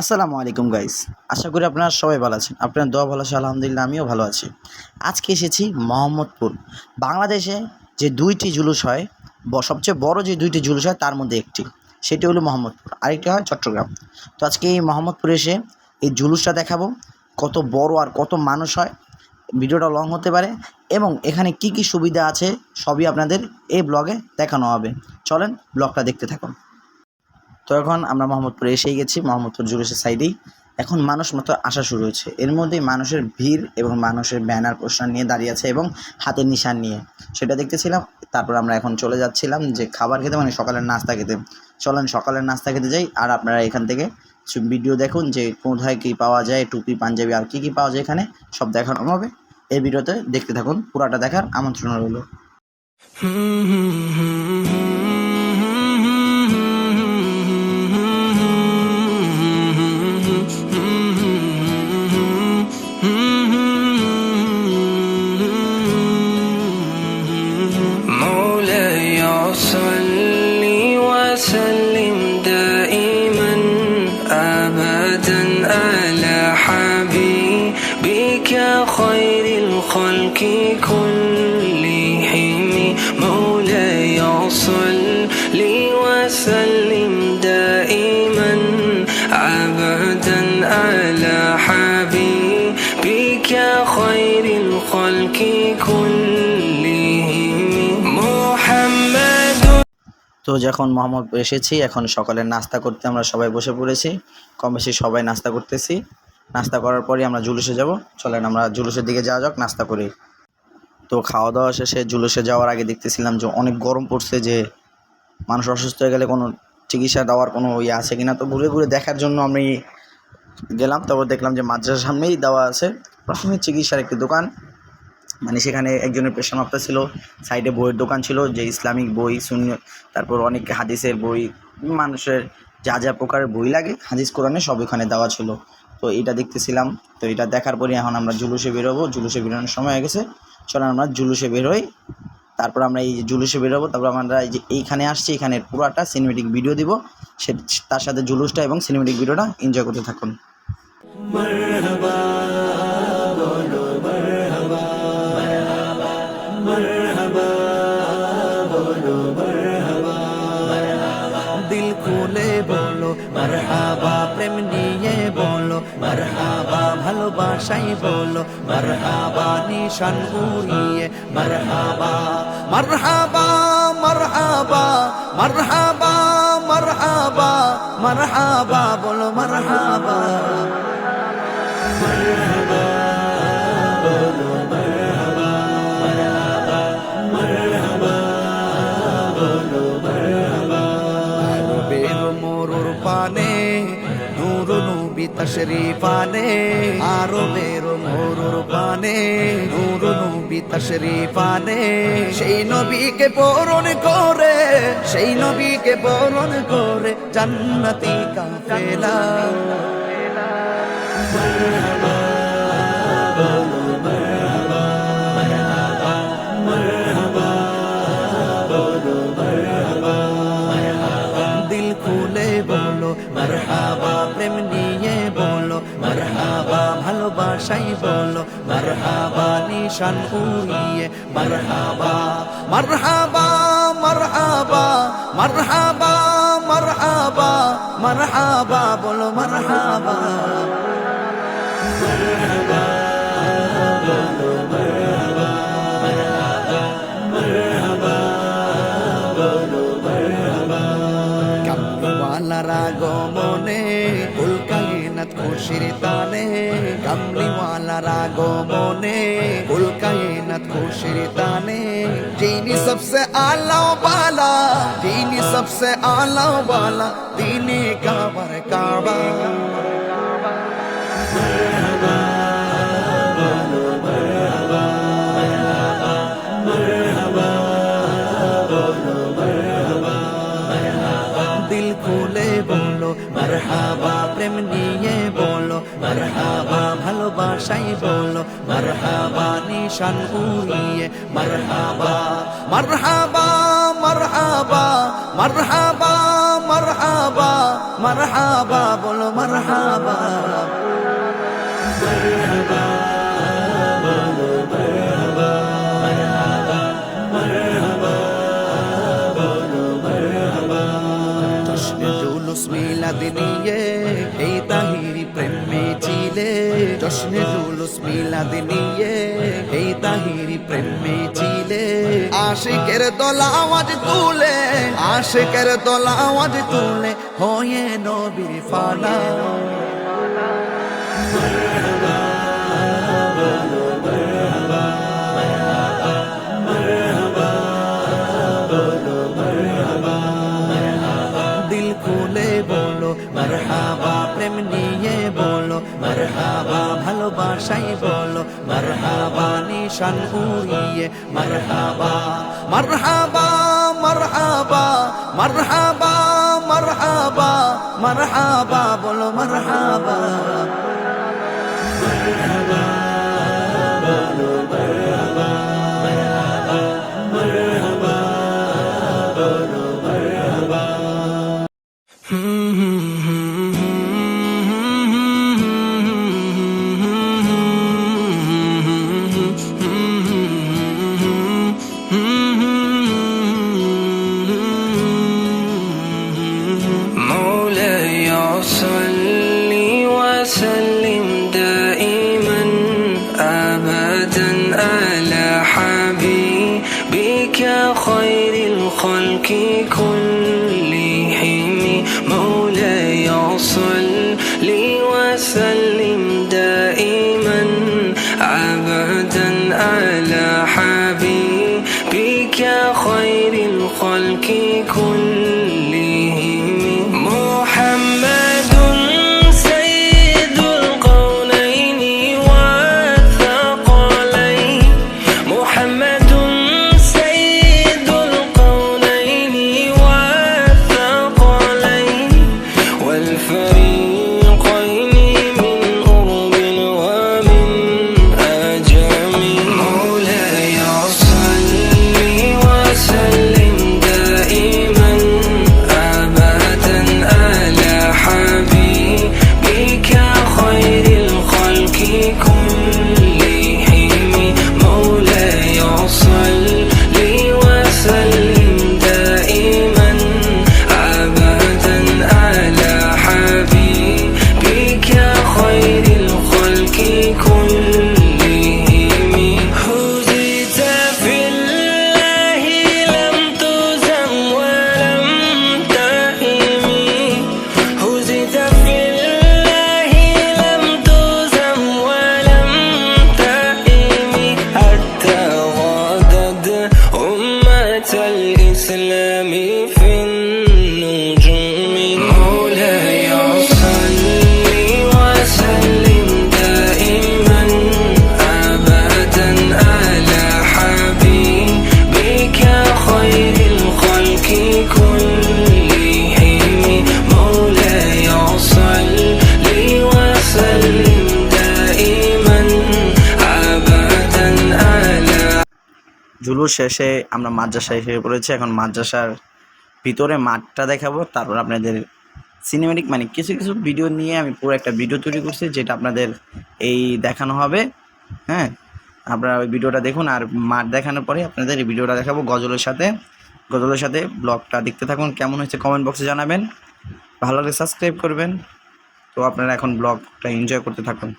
আসসালামু আলাইকুম গাইস আশা করি আপনারা সবাই ভালো আছেন। আপনার দোয়া ভালো আছে, আলহামদুলিল্লাহ, আমিও ভালো আছি। আজকে এসেছি মোহাম্মদপুর। বাংলাদেশে যে দুইটি জুলুস হয় সবচেয়ে বড় যে দুইটি জুলুস হয়, তার মধ্যে একটি। সেটি হলো মোহাম্মদপুর। আরেকটি হয় চট্টগ্রাম। তো আজকে এই মোহাম্মদপুরে এসে এই জুলুসটা দেখাবো। কত বড় আর কত মানুষ হয়, ভিডিওটা লং হতে পারে, এবং এখানে কি কি সুবিধা আছে, সবই আপনাদের এই ব্লগে দেখানো হবে। চলেন, ব্লগটা দেখতে থাকুন। তো এখন আমরা মোহাম্মদপুরে এসেই গেছি, মোহাম্মদপুর জুলুসের সাইডেই। এখন মানুষ মতো আসা শুরু হয়েছে। এর মধ্যেই মানুষের ভিড় এবং মানুষের ব্যানার পোস্টার নিয়ে দাঁড়িয়ে আছে এবং হাতের নিশান নিয়ে। সেটা দেখতেছিলাম, তারপর আমরা এখন চলে যাচ্ছিলাম যে খাবার খেতে মানে সকালের নাস্তা খেতে। চলেন সকালের নাস্তা খেতে যাই, আর আপনারা এখান থেকে ভিডিও দেখুন যে কোথায় কী পাওয়া যায়, টুপি, পাঞ্জাবি, আর কী কী পাওয়া যায় এখানে, সব দেখানো হবে। এই ভিডিওতে দেখতে থাকুন, পুরাটা দেখার আমন্ত্রণ রইল। صل وسلم دائما ابدا على حبيبك خير الخلق كلهم محمد তো যখন মোহাম্মদপুর এসেছি এখন সকালের নাস্তা করতে আমরা সবাই বসে পড়েছি কম বেশি সবাই নাস্তা করতেছি নাস্তা করার পরই আমরা জুলুসে যাব চলেন আমরা জুলুসের দিকে যাওয়া যাক নাস্তা করি তো খাওয়া দাওয়া শেষে জুলুসে যাওয়ার আগে দেখতেছিলাম যে অনেক গরম পড়ছে যে মানুষ অসুস্থ হয়ে গেলে কোনো চিকিৎসা দেওয়ার কোনো ইয়ে আছে কিনা? তো ঘুরে ঘুরে দেখার জন্য আমি গেলাম, তারপর দেখলাম যে মাদ্রাসার সামনেই দেওয়া আছে প্রাথমিক চিকিৎসার একটি দোকান। মানে সেখানে একজনের আফতার ছিল, সাইডে বইয়ের দোকান ছিল, যে ইসলামিক বই শূন্য তারপর অনেক হাদিসের বই, মানুষের যা যা প্রকারের বই লাগে, হাদিস, কোরআনে সব এখানে দেওয়া ছিল। তো এটা দেখতেছিলাম, তো এটা দেখার পরে এখন আমরা জুলুসে বেরোবো। জুলুসে বেরোনোর সময় হয়ে গেছে। চলো আমরা জুলুসে বেরোই। তারপর আমরা এই যে জুলুসে বেরোবো, তারপর আমরা এই যে এইখানে আসছি এখানে পুরাটা সিনেমেটিক ভিডিও দিব। সে, তার সাথে জুলুসটা এবং সিনেমেটিক ভিডিওটা এনজয় করতে থাকুন। দিল বলো নিয়ে ভালোবাসাই বলো, মারহাবা, নিশান উড়িয়ে, মারহাবা। মারহাবা মারহাবা মারহাবা মারহাবা মারহাবা বলো মারহাবা। পানে নূর নবী তশরিফানে আরও বেরো মোরুর পানে নূর নবী তশরিফানে সেই নবীকে বরণ করে, সেই নবীকে বরণ করে জান্নাতি কাফেলা। দিল খুলে বলো, মারহাবা, প্রেম ভালোবাসাই বলো মারহাবা নিশান উড়িয়ে মারহাবা মারহাবা মারহাবা মারহাবা মারহাবা মারহাবা বলো মারহাবা। কামলিওয়ালার তানে কামলিওয়ালার আগমনে উল্কায়নাত খুশির তানে যিনি সবসে আলা বালা যিনি সবসে আলা বালা তিনি কাবার কাবা বলো, মারহাবা প্রেম নিয়ে বলো, মারহাবা ভালোবাসাই বলো, মারহাবা নিশান উড়িয়ে, মারহাবা মারহাবা মারহাবা মারহাবা মারহাবা মারহাবা বলো, মারহাবা। জশ্নে মিলাদ নিয়ে এই তাহিরি প্রেমে চিলে জশ্নে জুলুস মিলাদ নিয়ে এই তাহিরি প্রেমে চিলে আশিকের দলা আওয়াজ তুলে আশিকের দলা আওয়াজ তুলে হয়ে নবীর ফালা মারহাবা প্রেম নিয়ে বলো মারহাবা ভালোবাসাই বলো মারহাবা নিশান উড়িয়ে মারহাবা মারহাবা মারহাবা মারহাবা মারহাবা মারহাবা বলো মারহাবা Hmm. مولاي صل وسلم دائما ابدا على حبيبك خير الخلق كلهم أمة জুলুস শেষে আমরা মাদ্রাসায় এসে পড়েছি। এখন মাদ্রাসার ভিতরে মাঠটা দেখাবো। তারপর আপনাদের সিনেমেটিক মানে কিছু কিছু ভিডিও নিয়ে আমি পুরো একটা ভিডিও তৈরি করছি, যেটা আপনাদের এই দেখানো হবে। হ্যাঁ আপনারা ওই ভিডিওটা দেখুন আর মাঠ দেখানোর পরে আপনাদের এই ভিডিওটা দেখাবো গজলের সাথে। গজলের সাথে ব্লগটা দেখতে থাকুন, কেমন হয়েছে কমেন্ট বক্সে জানাবেন। ভালো লাগলে সাবস্ক্রাইব করবেন। তো আপনারা এখন ব্লগটা এনজয় করতে থাকুন।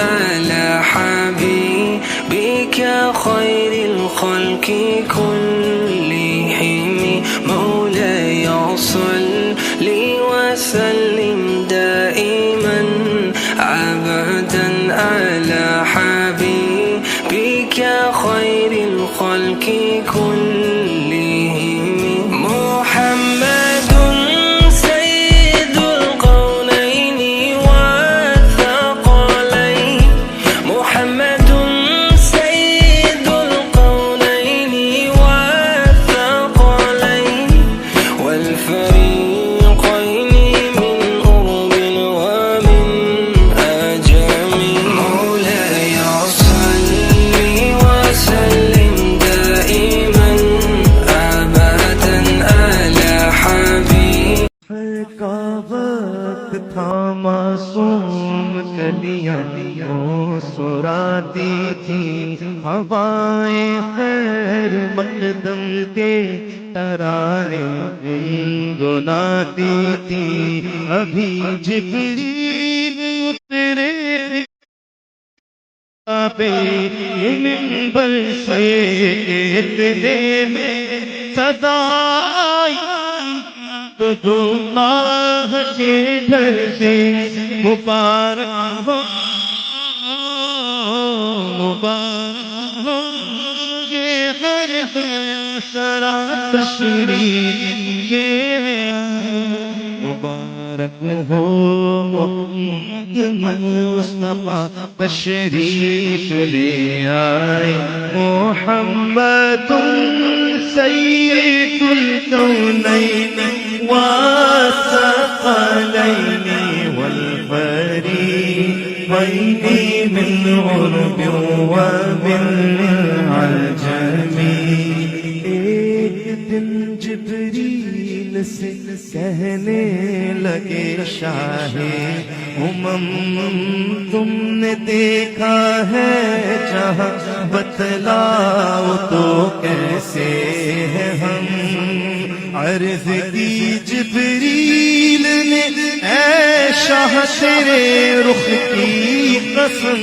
على حبيبك خير الخلق كلهم. مولاي صل وسلم دائما ابدا على حبيبك خير الخلق كلهم. کا وقت تھا معصوم کلیاں وہ سراتی تھی۔ ہوائیں خیر مقدم کے ترارے گناتی تھی۔ ابھی جبریل اترے پہ منبر سے اتنے میں صدا اللہ کے گھر سے مبارک ہو مبارک ہو یہ گھر سرا تشریف مبارک ہو محمد مصطفیٰ تشریف لے آئے محمد سید الکونین والثقلين والفريقين من عرب ومن العجم ایک دن جبریل سے کہنے لگے شاہ امم، تم نے دیکھا ہے جہاں بتلاؤ تو کیسے عرض کی جبریل نے، اے شاہ تیرے رخ کی قسم،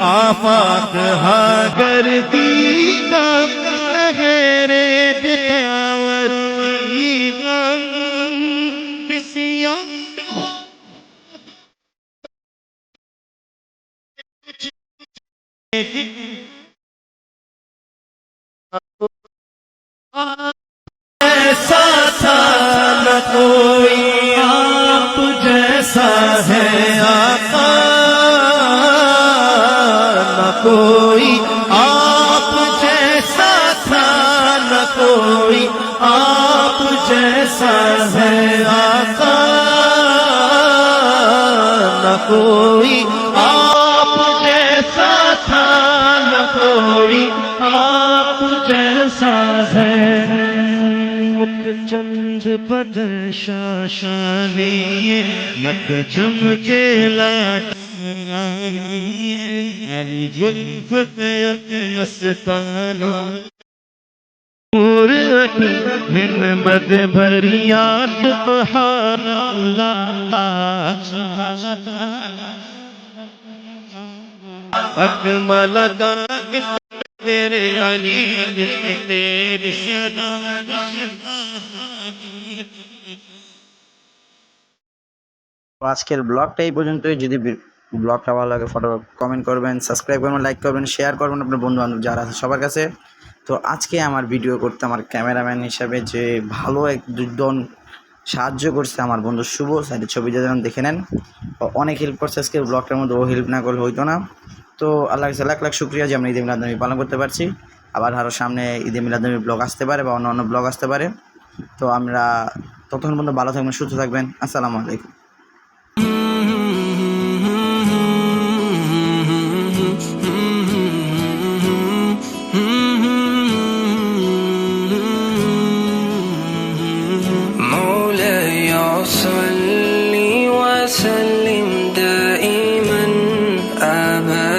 آفات ہاں کر دی کا ہے رے کوئی آپ جیسا ہے آقا، نہ کوئی آپ جیسا تھا، نہ کوئی آپ جیسا ہے آقا، نہ کوئی آپ جیسا تھا، نہ کوئی آپ جیسا ہے چند بدل شاشانی مکتم کے لائٹ الجلف في يستانو من مد بھریات بہار اللہ اکمل دانت তেরে আলি তেরে আজকের ব্লগটা এই পর্যন্তই। যদি ব্লগটা ভালো লাগে, ফটো কমেন্ট করবেন সাবস্ক্রাইব করবেন লাইক করবেন শেয়ার করবেন আপনার বন্ধু বান্ধব যারা আছে সবার কাছে। তো আজকে আমার ভিডিও করতে আমার ক্যামেরাম্যান হিসাবে যে ভালো এক দুজন সাহায্য করছে আমার বন্ধু শুভ সাইডের ছবি যেন দেখে নেন। অনেক হেল্প করছে আজকে ব্লগটার মধ্যে, ও হেল্প না করলে হইতো না। তো আল্লাহ কাছে লাখ লাখ শুক্রিয়া যে আমরা ঈদে মিলাদনবী পালন করতে পারছি। আবার আরও সামনে ঈদে মিলাদনবী ব্লগ আসতে পারে বা অন্য অন্য ব্লগ আসতে পারে। তো আমরা ততক্ষণ পর্যন্ত ভালো থাকবেন, সুস্থ থাকবেন। আসসালামু আলাইকুম।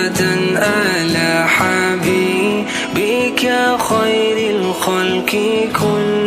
على حبيبك خير الخلق كلهم